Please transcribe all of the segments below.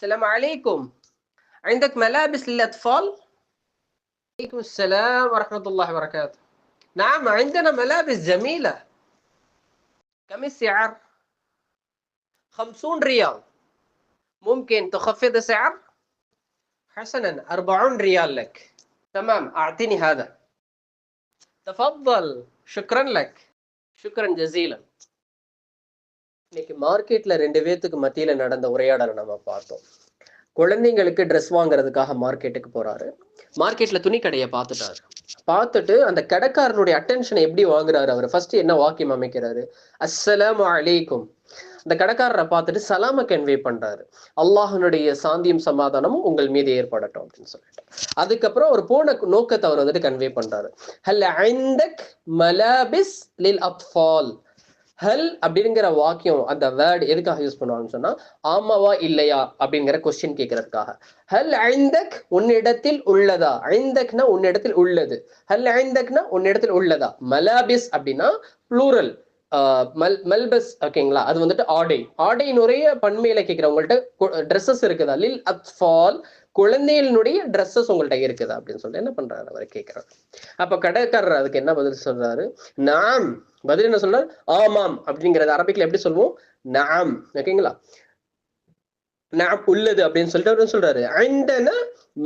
السلام عليكم. عندك ملابس للأطفال؟ عليكم السلام ورحمة الله وبركاته. نعم عندنا ملابس جميلة. كم السعر؟ خمسون ريال. ممكن تخفض السعر؟ حسنا أربعون ريال لك. تمام أعطيني هذا. تفضل شكرا لك. شكرا جزيلا. இன்னைக்கு மார்க்கெட்ல ரெண்டு பேர்த்துக்கு மத்தியில நடந்த உரையாடலை நம்ம பார்த்தோம். குழந்தைங்களுக்கு ட்ரெஸ் வாங்குறதுக்காக மார்க்கெட்டுக்கு போறாரு. மார்க்கெட்ல துணி கடையை பார்த்துட்டாரு. பார்த்துட்டு அந்த கடைக்காரனுடைய அட்டென்ஷனை எப்படி வாங்குறாரு அவர்? ஃபர்ஸ்ட் என்ன வாக்கியம் அமைக்கிறாரு? அஸ்ஸலாம் அலைக்கும். அந்த கடைக்காரரை பார்த்துட்டு சலாம கன்வே பண்றாரு. அல்லாஹனுடைய சாந்தியும் சமாதானமும் உங்கள் மீது ஏற்படட்டும். அப்படின்னு சொல்லிட்டு. அதுக்கப்புறம் ஒரு போன நோக்கத்தை அவர் வந்துட்டு கன்வே பண்றாரு. ஹல் ஐந்தக் மலாபிஸ் லில் அப்ஃபால். ஹல் அப்படிங்கிற வாக்கியம் அந்த வேர்டு எதுக்காக யூஸ் பண்ணுவாங்கன்னு சொன்னா ஆமாவா இல்லையா அப்படிங்கிற கொஸ்டின் கேட்கறதுக்காக ஹல் ஐந்தக் உன்னிடத்தில் உள்ளதா? ஐந்தக்னா உன்னிடத்தில் உள்ளது. ஹல் ஐந்தக்னா உன்னிடத்தில் உள்ளதா? மலாபிஸ் அப்படின்னா ப்ளூரல் மல் மல்பஸ் ஓகேங்களா? அது வந்துட்டு ஆடை. ஆடை நிறைய பன்மையில கேட்கிறவங்கள்ட்ட ட்ரெஸ்ஸஸ் இருக்குதா? லில் அத்ஃபால் குழந்தைகளுடைய ட்ரெஸ்ஸஸ் உங்கள்ட்ட இருக்குதா அப்படின்னு சொல்லிட்டு என்ன பண்றாரு அவர் கேட்கிறார். அப்ப கடைக்காரர் அதுக்கு என்ன பதில் சொல்றாரு? நாம். பதில் என்ன சொல்றாரு ஆமாம். அப்படிங்கறது அரபிக்ல எப்படி சொல்லுவோம் நாம். ஓகேங்களா? நாம் உள்ளது அப்படின்னு சொல்லிட்டு அவர் சொல்றாரு? ஐந்தன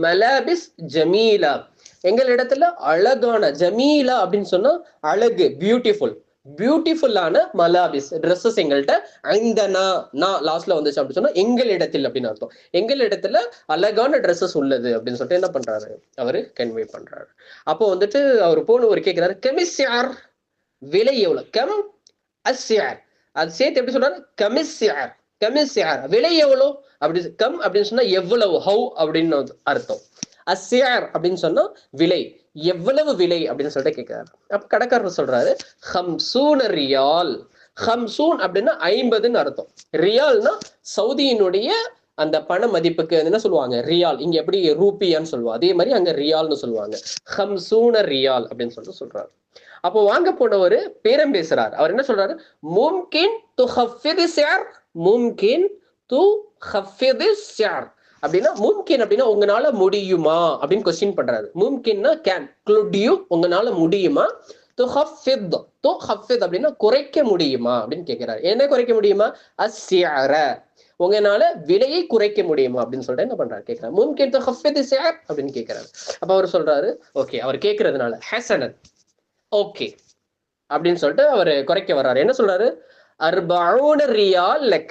மலாபிஸ் ஜமீலா. எங்கள் இடத்துல அழகான ஜமீலா அப்படின்னு சொன்னா அழகு பியூட்டிஃபுல் பியூட்டிஃபுல்லான மலாபிஸ் ட்ரெஸ்ஸஸ் எங்கள்கிட்ட ஐந்தனா நான் லாஸ்ட்ல வந்துச்சு அப்படின்னு சொன்னா எங்கள் இடத்தில் அப்படின்னு அர்த்தம். எங்கள் இடத்துல அழகான ட்ரெஸ்ஸஸ் உள்ளது அப்படின்னு சொல்லிட்டு என்ன பண்றாரு? அவரு கன்வே பண்றாரு. அப்போ வந்துட்டு அவர் போன ஒரு கேட்கிறாரு கெமிஸ்யார் விலை எவ்வளவு? கம் அஸ்யார். அது சேர்த்து எப்படி சொல்றாரு? கமிஸ்யார் கமிஸ்யார் விலை எவ்வளோ அப்படி கம் அப்படின்னு சொன்னா எவ்வளவு? ஹவு? அப்படின்னு அர்த்தம். அஸ்யார் அப்படின்னு சொன்னா விலை. எவ்வளவு விலை அப்படின்னு சொல்லிட்டு கேட்கிறாரு அப்ப கடைக்காரர் சொல்றாரு ஹம்சூன ரியால். ஹம்சூன் அப்படின்னா ஐம்பதுன்னு அர்த்தம். ரியால்னா சவுதியினுடைய அந்த பண மதிப்புக்கு என்ன சொல்லுவாங்க? ரியால். இங்க எப்படி ரூபியான்னு சொல்லுவோம். அதே மாதிரி அங்க ரியால்னு சொல்லுவாங்க. ஹம்சூன ரியால் அப்படின்னு சொல்லிட்டு சொல்றாரு. அப்போ வாங்க போனவர் பேரம் பேசுறார். அவர் என்ன சொல்றாரு? மும்கின் து ஹஃபிது ஷேர் மும்கின் து ஹஃபிது ஷேர் அப்படின்னா மும்கின் அப்படின்னா உங்களால முடியுமா? அப்படின்னு கொஸ்டின் பண்றாரு. மும்கின்னா கேன் குட் உங்களால முடியுமா? தோ ஹஃபித் தோ ஹஃபித் அப்படின்னா குறைக்க முடியுமா? அப்படின்னு கேட்கிறாரு என்ன குறைக்க முடியுமா? அஸ்யார உங்களால விலையை குறைக்க முடியுமா? அப்படின்னு சொல்லிட்டு என்ன பண்றாரு? கேட்கிறாரு மும்கின் தோ ஹஃபித் ஷேர் அப்படின்னு கேட்கிறாரு அப்ப அவர் சொல்றாரு ஓகே. அவர் கேட்கறதுனால ஹசனத். ஓகே. அப்படின்னு சொல்லிட்டு அவர் குறைக்க வர்றாரு. என்ன சொல்றாரு? அர்பவுன ரியால் லெக்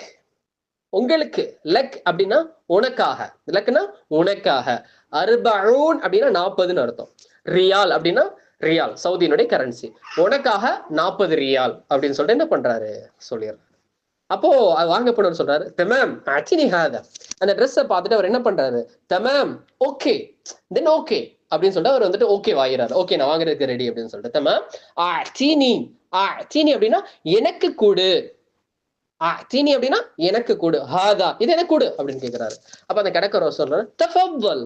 உங்களுக்கு லக் அப்படின்னா உனக்காக. லக்னா உனக்காக. அர்பவுன் அப்படின்னா நாற்பதுன்னு அர்த்தம். ரியால் அப்படின்னா ரியால் சவுதியினுடைய கரன்சி உனக்காக நாற்பது ரியால் அப்படின்னு சொல்லிட்டு என்ன பண்றாரு? சொல்லிடுறாரு. அப்போ வாங்க போனவர் சொல்றாரு தமாம் அச்சினி ஹாத அந்த ட்ரெஸ்ஸை பார்த்துட்டு அவர் என்ன பண்றாரு? தமாம் ஓகே தென் ஓகே அப்படின்னு சொல்லிட்டு அவர் வந்துட்டு ஓகே வாங்கிறாரு ஓகே நான் வாங்குறதுக்கு ரெடி அப்படின்னு சொல்லிட்டு. தமாம் ஆ சீனி ஆ சீனி அப்படின்னா எனக்கு கூடு. அத்தினி அப்படின்னா எனக்கு கொடு ஹாதா இது எனக்கு கொடு அப்படின்னு கேட்கிறாரு அப்ப அந்த கடைக்காரர் சொல்றாரு தஃபவ்வல்.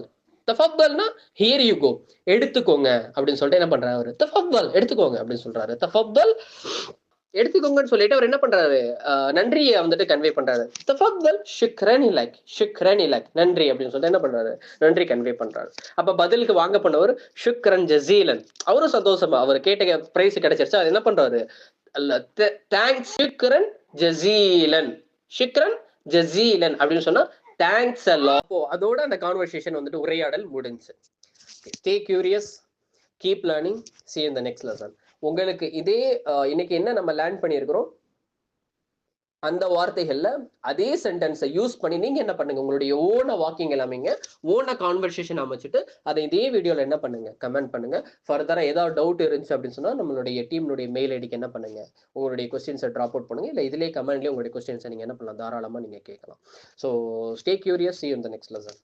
தஃபவ்வல்னா ஹியர் யூ கோ எடுத்துக்கோங்க அப்படின்னு சொல்லிட்டு என்ன பண்றாரு அவரு? தஃபவ்வல். எடுத்துக்கோங்க அப்படின்னு சொல்றாரு. தஃபவ்வல். எடுத்துக்கோங்கன்னு சொல்லிட்டு அவர் என்ன பண்றாரு? நன்றியை வந்துட்டு கன்வே பண்றாரு. தஃபவ்வல் ஷுக்ரன் இலக் ஷுக்ரன் இலக் நன்றி அப்படின்னு சொல்லிட்டு என்ன பண்றாரு? நன்றி கன்வே பண்றாரு. அப்ப பதிலுக்கு வாங்க பண்ணவர் ஷுக்ரன் ஜசீலன். அவரும் சந்தோஷமா அவர் கேட்ட பிரைஸ் கிடைச்சிருச்சு அது என்ன பண்றாரு? அல்ல தேங்க்ஸ் ஷுக்ரன் ஜசீலன். ஷுக்ரன் ஜசீலன் அப்படின்னு சொன்னா தேங்க்ஸ் அல்லா அப்போ அதோட அந்த கான்வர்சேஷன் வந்துட்டு உரையாடல் முடிஞ்சு. Stay curious keep learning see இந்த நெக்ஸ்ட் லெசன் உங்களுக்கு இதே இன்னைக்கு என்ன நம்ம லேர்ன் பண்ணியிருக்கிறோம்? அந்த வார்த்தைகள்ல அதே சென்டென்ஸை யூஸ் பண்ணி நீங்க என்ன பண்ணுங்க? உங்களுடைய ஓன வாக்கிங் எல்லாமேங்க ஓன கான்வர்சேஷன் அமைச்சிட்டு அதை இதே வீடியோல என்ன பண்ணுங்க? கமெண்ட் பண்ணுங்க. ஃபர்தரா ஏதாவது டவுட் இருந்துச்சு அப்படின்னு சொன்னா நம்மளுடைய டீம்னுடைய மெயில் ஐடிக்கு என்ன பண்ணுங்க? உங்களுடைய கொஸ்டின்ஸை ட்ராப் அவுட் பண்ணுங்க. இல்ல இதுலேயே கமெண்ட்லேயே உங்களுடைய கொஸ்டின்ஸை நீங்க என்ன பண்ணலாம்? தாராளமா நீங்க கேட்கலாம். ஸோ ஸ்டே கியூரியஸ் சி இந்த நெக்ஸ்ட் லெசன்